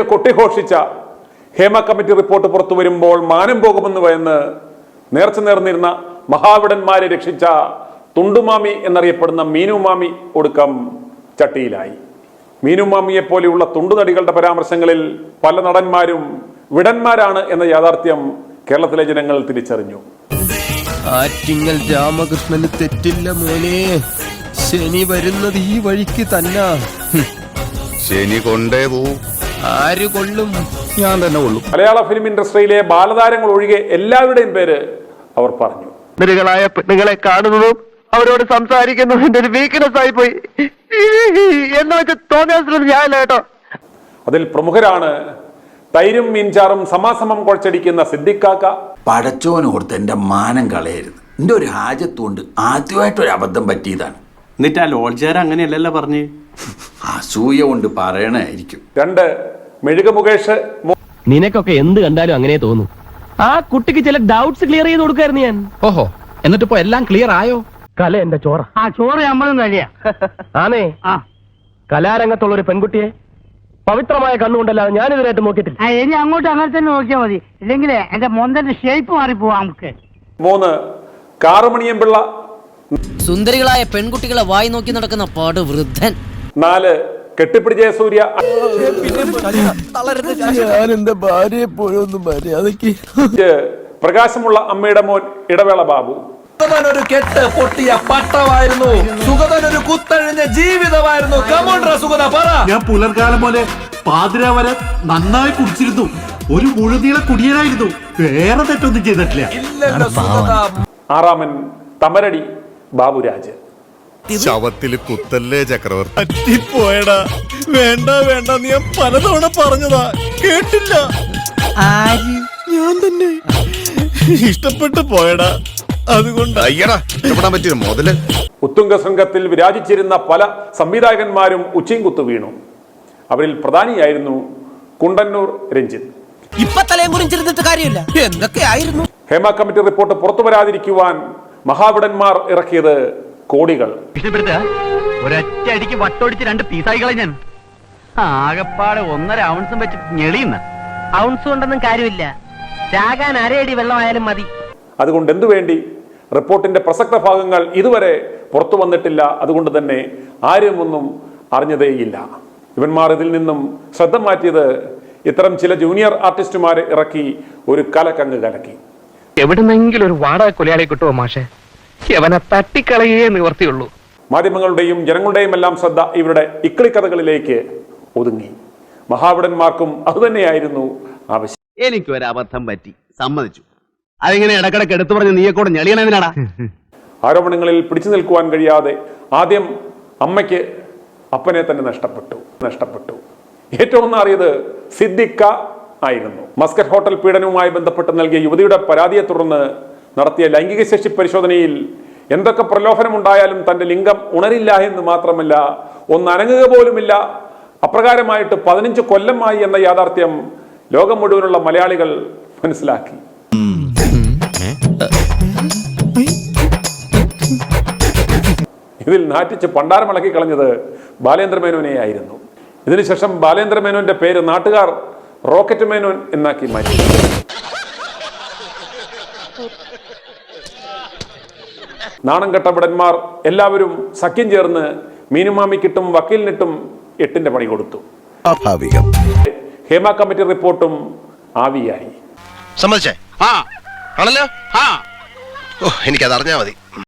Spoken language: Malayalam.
കൊട്ടിഘോഷിച്ച ഹേമ കമ്മിറ്റി റിപ്പോർട്ട് പുറത്തു വരുമ്പോൾ മാനം പോകുമെന്ന് ഭയന്ന് നേർച്ച നേർന്നിരുന്ന മഹാവിടന്മാരെ രക്ഷിച്ച തുണ്ടുമാമി എന്നറിയപ്പെടുന്ന മീനുമാമി ഒടുക്കം ചട്ടിയിലായി. മീനുമാമിയെ പോലെയുള്ള തുണ്ടുനടികളുടെ പരാമർശങ്ങളിൽ പല നടന്മാരും വിടന്മാരാണ് എന്ന യാഥാർത്ഥ്യം കേരളത്തിലെ ജനങ്ങൾ തിരിച്ചറിഞ്ഞു. ആറ്റിങ്ങൽ രാമകൃഷ്ണന് തെറ്റില്ല മോനെ. ശനി വരുന്നത് ഈ വഴിക്ക് തന്നെ. ശനി കൊണ്ടേ പോവും. ആര് കൊള്ളും? ഞാൻ തന്നെ കൊള്ളും. മലയാള ഫിലിം ഇൻഡസ്ട്രിയിലെ ബാലതാരങ്ങൾ ഒഴികെ എല്ലാവരുടെയും പേര് അവർ പറഞ്ഞു. നിരകളായ പെണ്ണുങ്ങളെ കാണുന്നതും അവരോട് സംസാരിക്കുന്നതും എന്റെ ഒരു വീക്ക്നെസ് ആയി പോയി. എന്ന് വെച്ച് തോന്നിയാൽ ഞാനില്ല കേട്ടോ. അതിൽ പ്രമുഖരാണ് തൈരും മീൻചാറും സമാസമം കുഴച്ചടിക്കുന്ന സിദ്ദിഖാക്ക. പടച്ചോനോർത്ത് എന്റെ മാനം കളയരുത്. എന്റെ ഒരു ഹാജത്തുകൊണ്ട് ആദ്യമായിട്ടൊരു അബദ്ധം പറ്റിയതാണ്. എന്നിട്ട് ആ ലോഡ്ജുകാർ അങ്ങനെയല്ലല്ലോ പറഞ്ഞ്. അസൂയ കൊണ്ട് പറയണായിരിക്കും രണ്ട് മെഴുക മുകേഷ് നിനക്കൊക്കെ എന്ത് കണ്ടാലും അങ്ങനെ തോന്നും. ആ കുട്ടിക്ക് ചില ഡൗട്ട്സ് ക്ലിയർ ചെയ്ത് കൊടുക്കായിരുന്നു ഞാൻ. ഓഹോ എന്നിട്ട് എന്നിട്ടിപ്പോ എല്ലാം ക്ലിയർ ആയോ? കല എന്റെ ചോറ. ആ ചോറ് നമ്മളും കഴിയാ. ആണേ ആ. കലാരംഗത്തുള്ള ഒരു പെൺകുട്ടിയെ പവിത്രമായ കണ്ണുകൊണ്ടല്ലാതെ ഞാൻ ഇതിനായിട്ട് നോക്കിയിട്ടില്ല ഇനി അങ്ങോട്ട് അങ്ങനെ തന്നെ നോക്കിയാൽ മതി. ഇല്ലെങ്കിൽ എന്റെ മൊന്തന്റെ ഷേപ്പ് മാറിപ്പോവാ നമുക്ക്. മൂന്ന് കാറുമണിയം പിള്ള സുന്ദരികളായ പെൺകുട്ടികളെ വായി നോക്കി നടക്കുന്ന പാട് വൃദ്ധൻ. നാല് കെട്ടിപ്പിടി ജയസൂര്യ പ്രകാശമുള്ള അമ്മയുടെ മോൻ ഇടവേള ബാബു. ഒരു കെട്ട് പൊട്ടിയ പട്ടമായിരുന്നു. ഒരു കുത്തഴിഞ്ഞ ജീവിതമായിരുന്നു. കമോണ്ട്ര സുഗത പറ. ഞാൻ പുലർകാലം പോലെ പാതിര വരെ നന്നായി കുടിച്ചിരുന്നു. ഒരു മുഴുനീള കുടിയനായിരുന്നു. വേറെ തെറ്റൊന്നും ചെയ്തിട്ടില്ല. ആറാമൻ തമരടി ബാബുരാജ്. ശവത്തിൽ കുത്തല്ലേ ചക്രവർത്തി? പറ്റിപ്പോയടാ. വേണ്ട വേണ്ട നീ ഞാൻ പലതവണ പറഞ്ഞതാ. കേട്ടില്ല. ഞാൻ തന്നെ. ഇഷ്ടപ്പെട്ടു പോയടാ. അതുകൊണ്ട് അയ്യടാ ഇഷ്ടപ്പെടാൻ പറ്റിയ മുതൽ. ഉത്തുംഗ സംഘത്തിൽ വിരാജിച്ചിരുന്ന പല സംവിധായകന്മാരും ഉച്ചയും കുത്തു വീണു. അവരിൽ പ്രധാനിയായിരുന്നു കുണ്ടന്നൂർ രഞ്ജിത്ത്. ഇപ്പൊ തലയും കുറിച്ചിരുന്നിട്ട് കാര്യമില്ല. എന്തൊക്കെയായിരുന്നു? ഹേമ കമ്മിറ്റി റിപ്പോർട്ട് പുറത്തു വരാതിരിക്കുവാൻ മഹാവിടന്മാർ ഇറക്കിയത് കോടികൾ. ഒരൊറ്റ അടിക്ക് വട്ടോടിച്ച് രണ്ട് പീസായി കളഞ്ഞാൻ. ആകപ്പാടെ ഒന്നര ഔൺസും വെച്ച് ഞെളിയുന്ന. ഔൺസ് കൊണ്ടൊന്നും കാര്യമില്ല. ചാകാൻ അരയടി വെള്ളമായാലും മതി. അതുകൊണ്ട് എന്തു വേണ്ടി? റിപ്പോർട്ടിന്റെ പ്രസക്ത ഭാഗങ്ങൾ ഇതുവരെ പുറത്തു വന്നിട്ടില്ല. അതുകൊണ്ട് തന്നെ ആരും ഒന്നും അറിഞ്ഞതേയില്ല. ഇവന്മാർ ഇതിൽ നിന്നും ശ്രദ്ധ മാറ്റിയത് ഇത്തരം ചില ജൂനിയർ ആർട്ടിസ്റ്റുമാരെ ഇറക്കി ഒരു കലക്കങ്ങ് കലക്കി. എവിടുന്നെങ്കിലും ഒരു വാടക കൊലയാളെ കിട്ടുമോ മാഷെ? അവനെ തട്ടിക്കളയേ നിവർത്തിയുള്ളൂ. മാധ്യമങ്ങളുടെയും ജനങ്ങളുടെയും എല്ലാം ശ്രദ്ധ ഇവരുടെ ഇക്കളിക്കഥകളിലേക്ക് ഒതുങ്ങി. മഹാവിടന്മാർക്കും അതുതന്നെയായിരുന്നു ആവശ്യം. എനിക്കൊരു അബദ്ധം പറ്റി. സമ്മതിച്ചു. അതിങ്ങനെ ഇടക്കിടക്ക് എടുത്തു പറഞ്ഞ നീയെ കൂടെ ഞെളിയണെന്തിനാടാ ആരോപണങ്ങളിൽ പിടിച്ചു നിൽക്കുവാൻ കഴിയാതെ ആദ്യം അമ്മയ്ക്ക് അപ്പനെ തന്നെ നഷ്ടപ്പെട്ടു. നഷ്ടപ്പെട്ടു. ഏറ്റവും നാറിയത് സിദ്ദിഖ ആയിരുന്നു. മസ്കറ്റ് ഹോട്ടൽ പീഡനവുമായി ബന്ധപ്പെട്ട് നൽകിയ യുവതിയുടെ പരാതിയെ തുടർന്ന് നടത്തിയ ലൈംഗിക ശേഷി പരിശോധനയിൽ എന്തൊക്കെ പ്രലോഭനമുണ്ടായാലും തന്റെ ലിംഗം ഉണരില്ല എന്ന് മാത്രമല്ല ഒന്ന് അനങ്ങുക പോലുമില്ല. അപ്രകാരമായിട്ട് പതിനഞ്ച് കൊല്ലമായി എന്ന യാഥാർത്ഥ്യം ലോകം മുഴുവനുള്ള മലയാളികൾ മനസ്സിലാക്കി. ഇതിൽ നാറ്റിച്ച് പണ്ടാരമിളക്കി കളഞ്ഞത് ബാലേന്ദ്ര മേനോനെ ആയിരുന്നു. ഇതിനുശേഷം ബാലേന്ദ്ര മേനോന്റെ പേര് നാട്ടുകാർ റോക്കറ്റ് മേനോൻ എന്നാക്കി മാറ്റി. നാണം കെട്ടവിടന്മാർ എല്ലാവരും സഖ്യം ചേർന്ന് മീനുമാമിക്കിട്ടും വക്കീലിനിട്ടും എട്ടിന്റെ പണി കൊടുത്തു. സ്വാഭാവികം. ഹേമ കമ്മിറ്റി റിപ്പോർട്ടും ആവിയായി. സമ്മതിച്ചേ? ആ. ആണല്ലോ? ആ. ഓ എനിക്കത് അറിഞ്ഞാ മതി.